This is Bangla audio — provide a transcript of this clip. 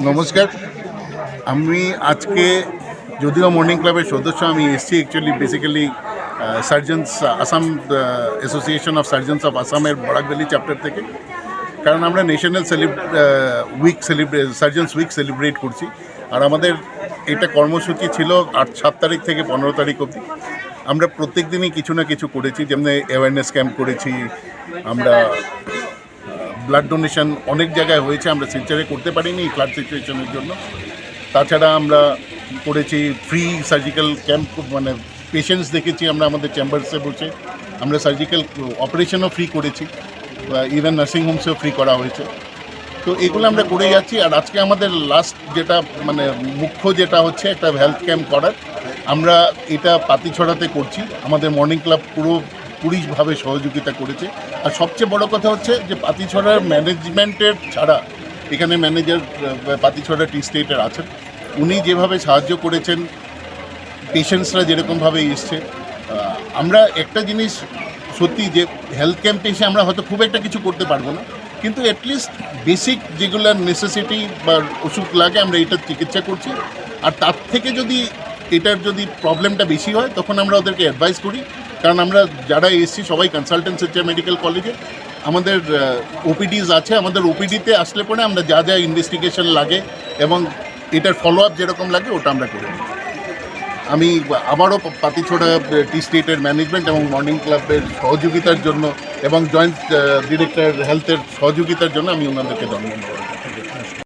নমস্কার। আমি আজকে যদিও মর্নিং ক্লাবের সদস্য, আমি এসছি actually basically surgeons Assam association of surgeons of আসামের বরাকভ্যালি চ্যাপ্টার থেকে। কারণ আমরা national celeb week celebrate surgeons week celebrate করছি। আর আমাদের এটা কর্মসূচি ছিল আট, সাত তারিখ থেকে পনেরো তারিখ অবধি। আমরা প্রত্যেক দিনই কিছু না কিছু করেছি, যেমন অ্যাওয়ারনেস ক্যাম্প করেছি, আমরা ব্লাড ডোনেশন অনেক জায়গায় হয়েছে, আমরা শিলচরে করতে পারিনি ফ্লাড সিচুয়েশনের জন্য। তাছাড়া আমরা করেছি ফ্রি সার্জিক্যাল ক্যাম্প মানে পেশেন্টস দেখেছি আমরা আমাদের চেম্বার্সে বসে। আমরা সার্জিক্যাল অপারেশনও ফ্রি করেছি ইভেন নার্সিং হোমসেও ফ্রি করা হয়েছে। তো এগুলো আমরা করে যাচ্ছি, আর আজকে আমাদের লাস্ট যেটা মানে মুখ্য যেটা হচ্ছে একটা হেলথ ক্যাম্প করার। আমরা এটা পাতিছড়াতে করছি, আমাদের মর্নিং ক্লাব পুরো পুলিশভাবে সহযোগিতা করেছে। আর সবচেয়ে বড় কথা হচ্ছে যে পাতিছড়ার ম্যানেজমেন্টের ছাড়া এখানে ম্যানেজার পাতিছড়া টি স্টেটের আছেন। উনি যেভাবে সাহায্য করেছেন, পেশেন্টসরা যেরকমভাবে এসছে আমরা একটা জিনিস সত্যি যে হেলথ ক্যাম্পে এসে আমরা হয়তো খুব একটা কিছু করতে পারব না, কিন্তু অ্যাটলিস্ট বেসিক যেগুলো নেসেসিটি বা ওষুধ লাগে আমরা এটার চিকিৎসা করছি। আর তার থেকে যদি এটার যদি প্রবলেমটা বেশি হয়, তখন আমরা ওদেরকে অ্যাডভাইস করি। কারণ আমরা যারা এসছি, সবাই কনসালটেন্স হচ্ছে মেডিকেল কলেজে আমাদের ওপিডিজ আছে, আমাদের ওপিডিতে আসলে পরে আমরা যা যা ইনভেস্টিগেশন লাগে এবং এটার ফলো আপ যেরকম লাগে, ওটা আমরা করে নিই আমি আবারও পাতিছোড়া টি স্টেটের ম্যানেজমেন্ট এবং মর্নিং ক্লাবের সহযোগিতার জন্য এবং জয়েন্ট ডিরেক্টর হেলথের সহযোগিতার জন্য আমি ওনাদেরকে ধন্যবাদ।